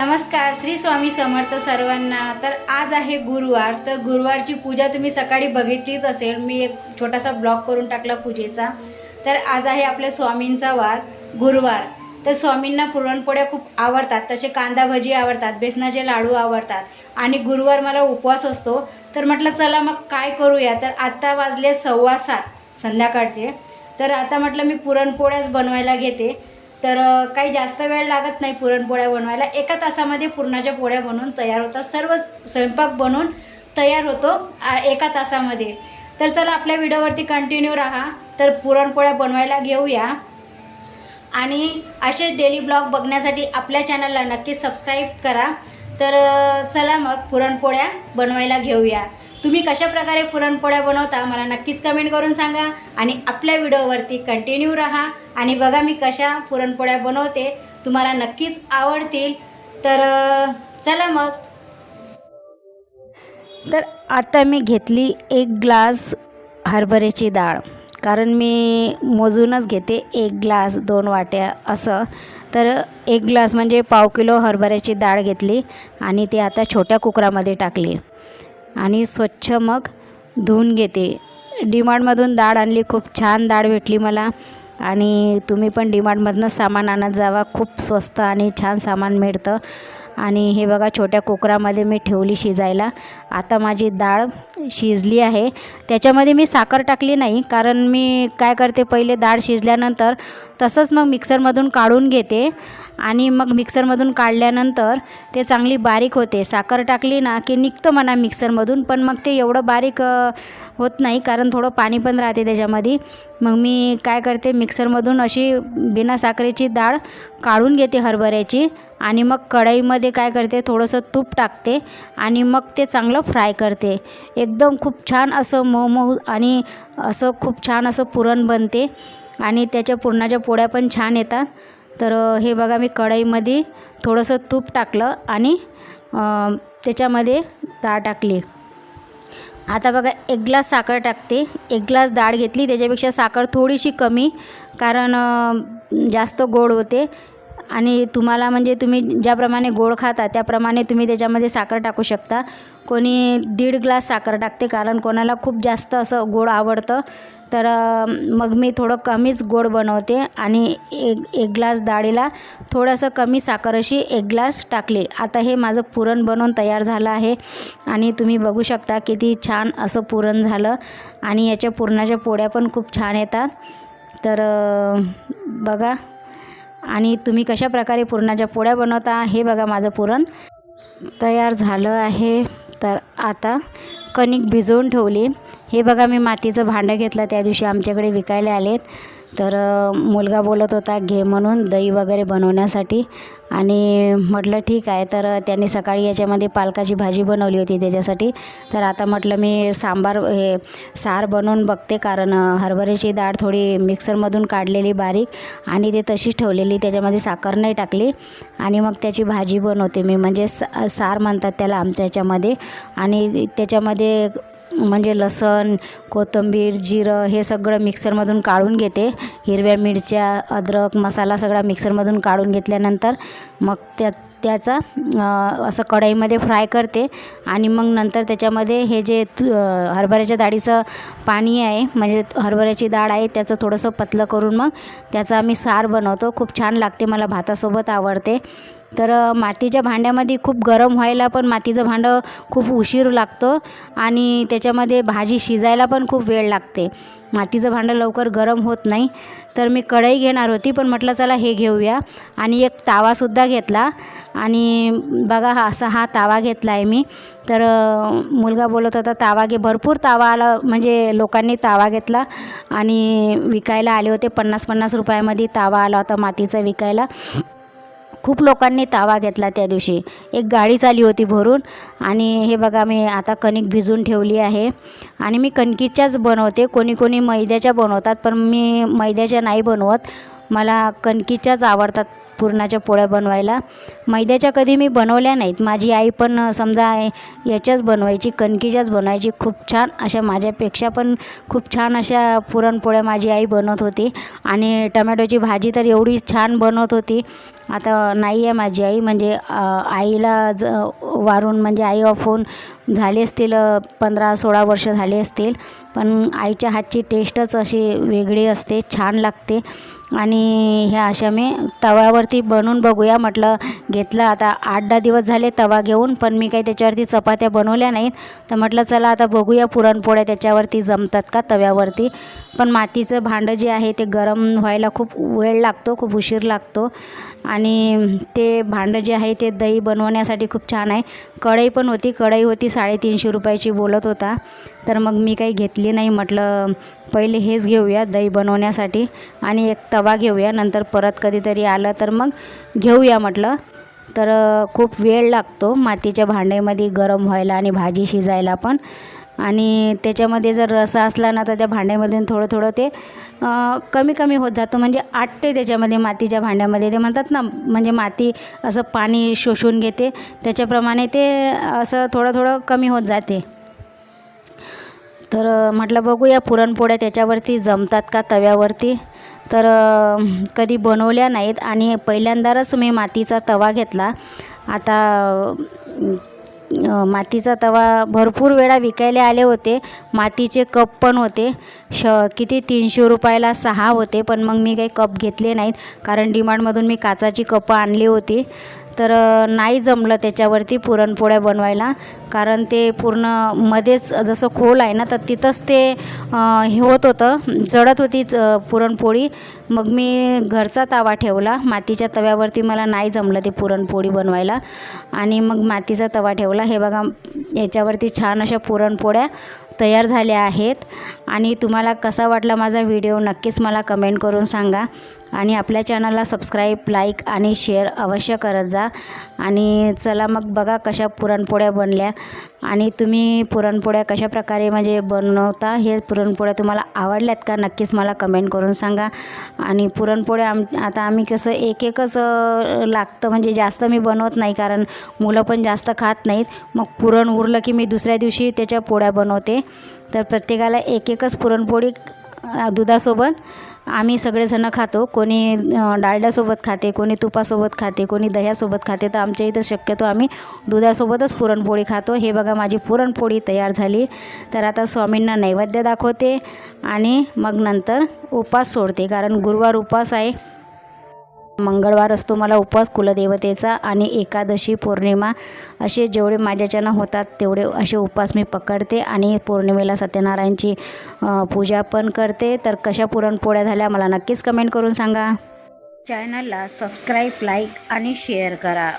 नमस्कार श्री स्वामी समर्थ सर्वांना. तर आज आहे गुरुवार. तर गुरुवारची पूजा तुम्ही सकाळी बघितलीच असेल. मी एक छोटासा ब्लॉग करून टाकला पूजेचा. तर आज आहे आपल्या स्वामींचा वार गुरुवार. तर स्वामींना पुरणपोळ्या खूप आवडतात. तसे कांदा भजी आवडतात बेसनाचे लाडू आवडतात. आणि गुरुवार मला उपवास असतो. तर म्हटलं चला मग काय करूया? तर आत्ता वाजले सव्वा सात संध्याकाळचे. तर आता म्हटलं मी पुरणपोळ्याच बनवायला घेते. तर काही जास्त वेळ लागत नाही पुरणपोळ्या बनवायला. एका तासामध्ये पुरणाच्या पोळ्या बनवून तयार होतात. सर्व स्वयंपाक बनवून तयार होतो एका तासामध्ये. तर चला आपल्या व्हिडिओवरती कंटिन्यू राहा. तर पुरणपोळ्या बनवायला घेऊया. आणि असे डेली ब्लॉग बघण्यासाठी आपल्या चॅनलला नक्की सबस्क्राईब करा. तर चला मग पुरणपोळ्या बनवायला घेऊया. तुम्ही कशा प्रकारे पुरणपोळ्या बनवता मला नक्कीच कमेंट करून सांगा आणि आपल्या व्हिडिओवरती कंटिन्यू राहा आणि बघा मी कशा पुरणपोळ्या बनवते. तुम्हाला नक्कीच आवडतील. तर चला मग. तर आता मी घेतली एक ग्लास हरभऱ्याची डाळ. कारण मी मोजूनच घेते एक ग्लास दोन वाट्या असं. तर एक ग्लास म्हणजे पाव किलो हरभऱ्याची डाळ घेतली आणि ती आता छोट्या कुकरामध्ये टाकली. आणि स्वच्छ मग धुवून घेते. डीमार्टमधून डाळ आणली. खूप छान डाळ भेटली मला. आणि तुम्ही पण डीमार्टमधनं सामान आणत जावा. खूप स्वस्त आणि छान सामान मिळतं. आणि हे बघा छोट्या कुकरामध्ये मी ठेवली शिजायला. आता माझी डाळ शिजली आहे. त्याच्यामध्ये मी साखर टाकली नाही कारण मी काय करते पहिले डाळ शिजल्यानंतर तसंच मग मिक्सरमधून काढून घेते. आणि मग मिक्सरमधून काढल्यानंतर ते चांगली बारीक होते. साखर टाकली ना की निघतं म्हणा मिक्सरमधून पण मग ते एवढं बारीक होत नाही कारण थोडं पाणी पण राहते त्याच्यामध्ये. मग मी काय करते मिक्सरमधून अशी बिना साखरेची डाळ काढून घेते हरभऱ्याची आणि मग कढईमध्ये काय करते थोडंसं तूप टाकते आणि मग ते चांगलं फ्राय करते. एकदम खूप छान असं मऊ मऊ आणि असं खूप छान असं पुरण बनते आणि त्याच्या पुरणाच्या पोळ्या पण छान येतात. तर हे बघा मी कढईमध्ये थोडंसं तूप टाकलं आणि त्याच्यामध्ये डाळ टाकली. आता बघा एक ग्लास साखर टाकते. एक ग्लास डाळ घेतली त्याच्यापेक्षा साखर थोडीशी कमी कारण जास्त गोड होते. आणि तुम्हाला म्हणजे तुम्ही ज्याप्रमाणे गोड खाता त्याप्रमाणे तुम्ही त्याच्यामध्ये साखर टाकू शकता. कोणी दीड ग्लास साखर टाकते कारण कोणाला खूप जास्त असं गोड आवडतं. तर मग मी थोडं कमीच गोड बनवते आणि एक एक ग्लास डाळीला थोडंसं कमी साखर अशी एक ग्लास टाकली. आता हे माझं पुरण बनवून तयार झालं आहे आणि तुम्ही बघू शकता किती छान असं पुरण झालं आणि याच्या पुरणाच्या पोळ्या पण खूप छान येतात. तर बघा. आणि तुम्ही कशा प्रकारे पुरणाच्या पोळ्या बनवता हे बघा माझं पुरण तयार झालं आहे. तर आता कणिक भिजवून ठेवली. हे बघा मी मातीचं भांडं घेतलं. त्या दिवशी आमच्याकडे विकायला आलेत तर मुलगा बोलत होता घे म्हणून दही वगैरे बनवण्यासाठी. आणि म्हटलं ठीक आहे. तर त्यांनी सकाळी याच्यामध्ये पालकाची भाजी बनवली होती त्याच्यासाठी. तर आता म्हटलं मी सांबार हे सार बनवून बघते. कारण हरभऱ्याची डाळ थोडी मिक्सरमधून काढलेली बारीक आणि ते तशीच ठेवलेली. त्याच्यामध्ये साखर नाही टाकली. आणि मग त्याची भाजी बनवते मी. म्हणजे सार म्हणतात त्याला आमच्या याच्यामध्ये. आणि त्याच्यामध्ये म्हणजे लसण कोथिंबीर जिरं हे सगळं मिक्सरमधून काढून घेते. हिरव्या मिरच्या अद्रक मसाला सगळा मिक्सरमधून काढून घेतल्यानंतर मग त्या त्याचा असं कढईमध्ये फ्राय करते. आणि मग नंतर त्याच्यामध्ये हे जे तु- हरभऱ्याच्या डाळीचं पाणी आहे म्हणजे हरभऱ्याची डाळ आहे त्याचं थोडंसं पतलं करून मग त्याचा आम्ही सार बनवतो. खूप छान लागते मला भातासोबत आवडते. तर मातीच्या भांड्यामध्ये खूप गरम व्हायला पण मातीचं भांडं खूप उशीर लागतो आणि त्याच्यामध्ये भाजी शिजायला पण खूप वेळ लागते. मातीचं भांडं लवकर गरम होत नाही. तर मी कढई घेणार होती पण म्हटलं चला हे घेऊया. आणि एक तावासुद्धा घेतला. आणि बघा हा असा हा तावा घेतला आहे मी. तर मुलगा बोलत होता तावा घे. भरपूर तावा आला म्हणजे लोकांनी तावा घेतला. आणि विकायला आले होते पन्नास पन्नास रुपयामध्ये तावा आला होता मातीचा विकायला. खूप लोकांनी तावा घेतला त्या दिवशी. एक गाडी चाली होती भरून आणि हे बघा मी आता कणिक भिजून ठेवली आहे. आणि मी कणकीच्याच बनवते. कोणी कोणी मैद्याच्या बनवतात पण मी मैद्याच्या नाही बनवत. मला कणकीच्याच आवडतात पुरणाच्या पोळ्या बनवायला. मैद्याच्या कधी मी बनवल्या नाहीत. माझी आई पण समजा याच्याच बनवायची कणकीच्याच बनवायची. खूप छान अशा माझ्यापेक्षा पण खूप छान अशा पुरणपोळ्या माझी आई बनवत होती. आणि टमॅटोची भाजी तर एवढी छान बनवत होती. आता नाही आहे माझी आई म्हणजे आईला ज वारून म्हणजे आई ऑफ होऊन झाले असतील पंधरा सोळा वर्ष झाले असतील. पण आईच्या हातची टेस्टच अशी वेगळी असते छान लागते. आणि ह्या अशा मी तव्यावरती बनवून बघूया म्हटलं घेतलं आता आठ दहा दिवस झाले तवा घेऊन पण मी काही त्याच्यावरती चपात्या बनवल्या नाहीत. तर म्हटलं चला आता बघूया पुरणपोळ्या त्याच्यावरती जमतात का तव्यावरती. पण मातीचं भांडं जे आहे ते गरम व्हायला खूप वेळ लागतो खूप उशीर लागतो. आणि ते भांडं जे आहे ते दही बनवण्यासाठी खूप छान आहे. कढई पण होती कढई होती साडेतीनशे रुपयाची बोलत होता. तर मग मी काही घेतली नाही म्हटलं पहिले हेच घेऊया दही बनवण्यासाठी आणि एक तवा घेऊया नंतर परत कधीतरी आलं तर मग घेऊया म्हटलं. तर खूप वेळ लागतो मातीच्या भांड्यामध्ये गरम व्हायला आणि भाजी शिजायला पण. आणि त्याच्यामध्ये जर रसा असला ना तर त्या भांड्यामधून थोडं थोडं ते कमी कमी होत जातो. म्हणजे आटते त्याच्यामध्ये मातीच्या भांड्यामध्ये. ते म्हणतात ना म्हणजे माती असं पाणी शोषून घेते. त्याच्याप्रमाणे ते असं थोडं थोडं कमी होत जाते. तर म्हटलं बघूया पुरणपोळ्या त्याच्यावरती जमतात का तव्यावरती? तर कधी बनवल्या नाहीत आणि पहिल्यांदाच मी मातीचा तवा घेतला. आता मातीचा तवा भरपूर वेळा विकायला आले होते. मातीचे कप पण होते. श किती? तीनशे रुपयाला सहा होते पण मग मी काही कप घेतले नाहीत. कारण डिमांडमधून मी काचाची कपं आणली होती. तर नाही जमलं त्याच्यावरती पुरणपोळ्या बनवायला. कारण ते पूर्ण मध्येच जसं खोल आहे ना तर तिथंच ते हे होत होतं. जडत होती च- पुरणपोळी. मग मी घरचा तवा ठेवला. मातीच्या तव्यावरती मला नाही जमलं ते पुरणपोळी बनवायला. आणि मग मातीचा तवा ठेवला. हे बघा याच्यावरती छान अशा पुरणपोळ्या. तयार झाल्या आहेत. आणि तुम्हाला कसा वाटला माझा व्हिडिओ नक्कीच मला कमेंट करून सांगा. आणि आपल्या चॅनलला सबस्क्राईब लाईक आणि शेअर अवश्य करत जा. आणि चला मग बघा कशा पुरणपोळ्या बनल्या. आणि तुम्ही पुरणपोळ्या कशा प्रकारे म्हणजे बनवता हे पुरणपोळ्या तुम्हाला आवडल्यात का नक्कीच मला कमेंट करून सांगा. आणि पुरणपोळ्या आम आता आम्ही कसं एक एकच लागतं म्हणजे जास्त मी बनवत नाही कारण मुलं पण जास्त खात नाहीत. मग पुरण उरलं की मी दुसऱ्या दिवशी त्याच्या पोळ्या बनवते. तर प्रत्येकाला एक एकच पुरणपोळी दुधासोबत. आम्ही सगळेजणं खातो. कोणी डाळड्यासोबत खाते कोणी तुपासोबत खाते कोणी दह्यासोबत खाते. तर आमच्या इथं शक्यतो आम्ही दुधासोबतच पुरणपोळी खातो. हे बघा माझी पुरणपोळी तयार झाली. तर आता स्वामींना नैवेद्य दाखवते आणि मग नंतर उपास सोडते कारण गुरुवार उपास आहे. मंगळवार असतो मला उपवास कुलदेवतेचा आणि एकादशी पौर्णिमा असे जेवढे माझ्याच्यानं होतात तेवढे असे उपवास मी पकडते आणि पौर्णिमेला सत्यनारायणची पूजा पण करते. तर कशा पुरणपोळ्या झाल्या मला नक्कीच कमेंट करून सांगा. चॅनलला सबस्क्राईब लाईक आणि शेअर करा.